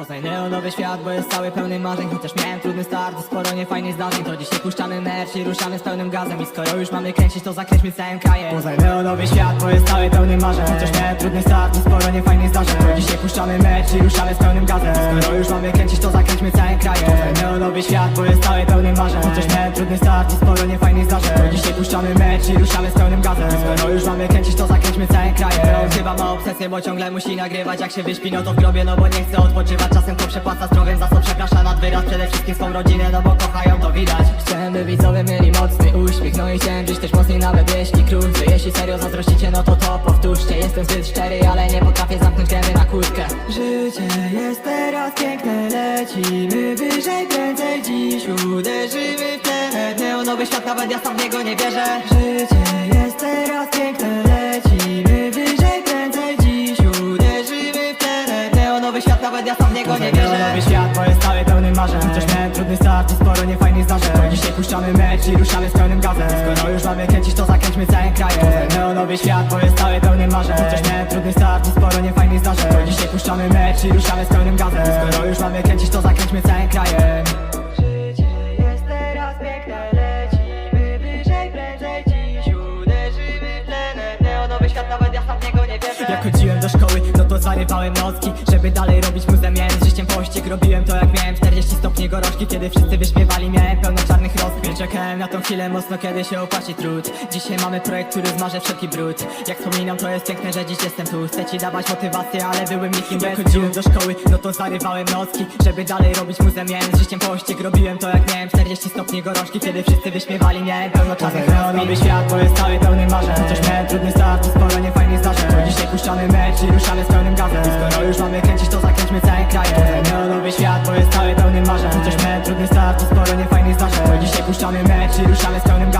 Poznaj neonowy świat, bo jest cały pełny marzeń. Chociaż miałem trudny start i sporo niefajnych zdarzeń. To dzisiaj puszczamy mecz i ruszamy z pełnym gazem. I skoro już mamy kręcić, to zakręćmy całym krajem. Poznaj neonowy świat, bo jest cały pełny marzeń. Chociaż miałem trudny start i sporo niefajnych zdarzeń. To dzisiaj puszczamy mecz i ruszamy z pełnym gazem. I skoro już mamy kręcić, to zakręćmy całym krajem. Poznaj neonowy świat, bo jest cały pełny marzeń. Chociaż miałem trudny start i sporo niefajnych zdarzeń. To dzisiaj puszczamy mecz i ruszamy z pełnym gazem. I skoro już mamy kręcić, to zakręćmy całym krajem. Chyba ma obsesję, bo ciągle musi nagrywać. Jak się wyśpi, no to w grobie, no bo nie chce odpoczywać Czasem to przepłaca zdrowiem, za co przeprasza nad wyraz Przede wszystkim swą rodzinę, no bo kochają, to widać. Chciałem, by widzowie mieli mocny uśmiech No i chciałem żyć też mocniej, nawet jeśli krótcy Jeśli serio zazdrościcie, no to to powtórzcie. Jestem zbyt szczery, ale nie potrafię zamknąć gęby na kłódkę Życie jest teraz piękne, lecimy wyżej, prędzej Dziś uderzymy w ten neonowy świat, nawet ja sam w niego nie wierzę. Życie jest nawet ja sam w niego nie wierzę. Neonowy świat, bo jest cały pełny marzeń. Chociaż miałem trudny start i sporo niefajnych zdarzeń. To dzisiaj puszczamy mecz i ruszamy z pełnym gazem. Skoro już mamy kręcić, to zakręćmy całym krajem Neonowy świat, bo jest cały pełny marzeń. Chociaż miałem trudny start i sporo niefajnych zdarzeń. To dzisiaj puszczamy mecz i ruszamy z pełnym gazem. Skoro już mamy kręcić, to zakręćmy całym krajem Dziś uderzymy w tlen Neonowy świat, nawet ja sam w niego nie wierzę. Jak chodziłem do szkoły, to zarywałem nocki. Żeby dalej robić muzę, miałem z życiem pościg. Robiłem to jak miałem 40 stopni gorączki. Kiedy wszyscy wyśmiewali, miałem pełno czarnych rozkmin Czekałem na tą chwilę mocno, kiedy się opłaci trud. Dzisiaj mamy projekt, który zmaże wszelki brud. Jak wspominam, to jest piękne, że dziś jestem tu. Chcę ci dawać motywację, ale byłem nikim. Bez chodziłem do szkoły, no to zarywałem nocki. Żeby dalej robić muzę, miałem z życiem pościg. Robiłem to jak miałem 40 stopni gorączki. Kiedy wszyscy wyśmiewali, miałem pełno czarnych rozkmin świat, bo jest cały pełny marzeń. Chociaż miałem trudny start sporo niefajnych zdarzeń. Dzisiaj puszczamy mecz i ruszamy z I skoro już mamy kręcić, to zakręćmy całym krajem Neonowy świat, bo jest cały pełny marzeń. Chociaż miałem trudny start i sporo niefajnych zdarzeń. To dzisiaj puszczamy mecz i ruszamy z pełnym gazem